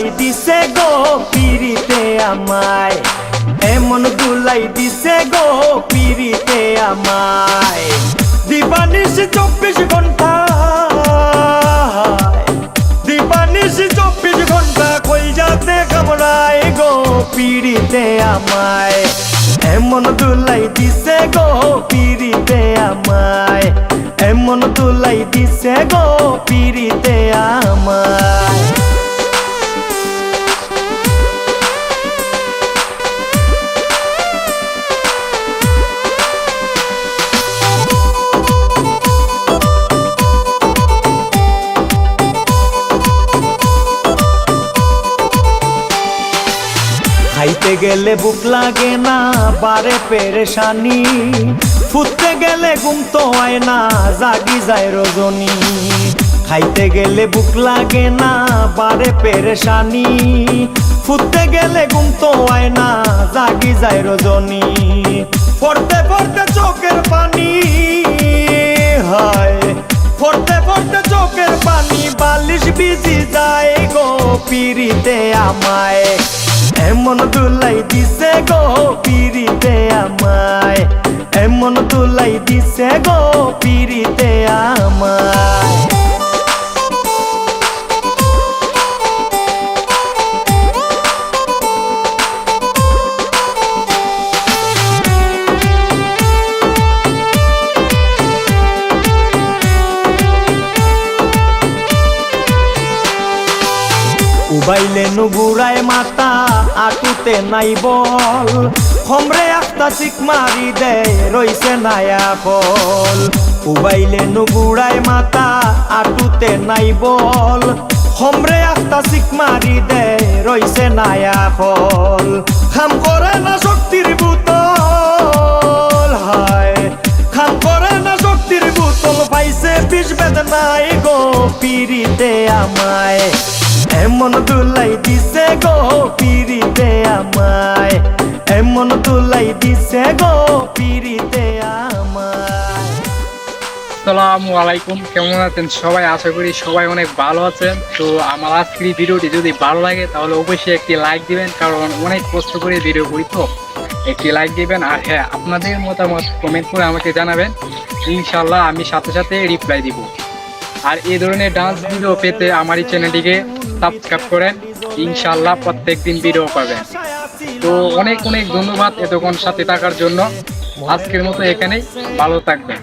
দুলাই দিছে গো পিরিতে আমায়। এমন দুলাই দিছে গো পিরিতে আমায়। দিবানিস চব্বিশ ঘণ্টা দিবানিস চব্বিশ ঘণ্টা কই যাতে কামড়ায় গো পিড়িতে আমায়। এমন দুলাই দিছে গো পিড়িতে আমায়। এমন দুলাই দিছে গো পিড়িতে আমায় খাইতে গেলে বুক লাগে না, বারে পেরেশানি। ফুটতে গেলে ঘুম তো হয় না, জাগি যায় রজনী। খাইতে গেলে বুক লাগে না, বারে পেরেশানি। ফুটতে গেলে ঘুম তো হয় না, জাগি যায় রজনী। পড়তে পড়তে চোখের পানি, হয়। পড়তে পড়তে চোখের পানি, বালিশ বিজি যায় গো পিরিতে আমায়। এমন দুলাই দিছে গো পিরিতে আমায়। এমন দুলাই দিছে গো পিরিতে উবাইলে নুগুড়ায় মাতা আটুতে নাই বল। খমরে একটা চিক মারি দেয়, রইছে নায়া ফল উবাইলে নুগুড়ায় মাতা আটুতে নাই বল। খমরে একটা চিক মারি দেয়, রইছে নায়া ফল খাম করে না শক্তির বুতল, হায়। খাম করে না শক্তির বুতল, পাইছে বিষ বেদনাই গো পিরিতে আমায়। এমন দুলাই দিছে গো পিরিতে আমায়। এমন দুলাই দিছে গো আমায়। আসসালামু আলাইকুম, কেমন আছেন সবাই? আশা করি সবাই অনেক ভালো আছেন। তো আমার আজকের ভিডিওটি যদি ভালো লাগে, তাহলে অবশ্যই একটি লাইক দিবেন, কারণ অনেক কষ্ট করে ভিডিও করি তো। একটি লাইক দিবেন আর হ্যাঁ আপনাদের মতামত কমেন্ট করে আমাকে জানাবেন। ইনশাল্লাহ আমি সাথে সাথে রিপ্লাই দিব। আর এই ধরনের ডান্স ভিডিও পেতে আমার এই চ্যানেলটিকে সাবস্ক্রাইব করেন। ইনশাল্লাহ প্রত্যেক দিন ভিডিও পাবেন। তো অনেক অনেক ধন্যবাদ এতক্ষণ সাথে থাকার জন্য। আজকের মতো এখানেই। ভালো থাকবেন।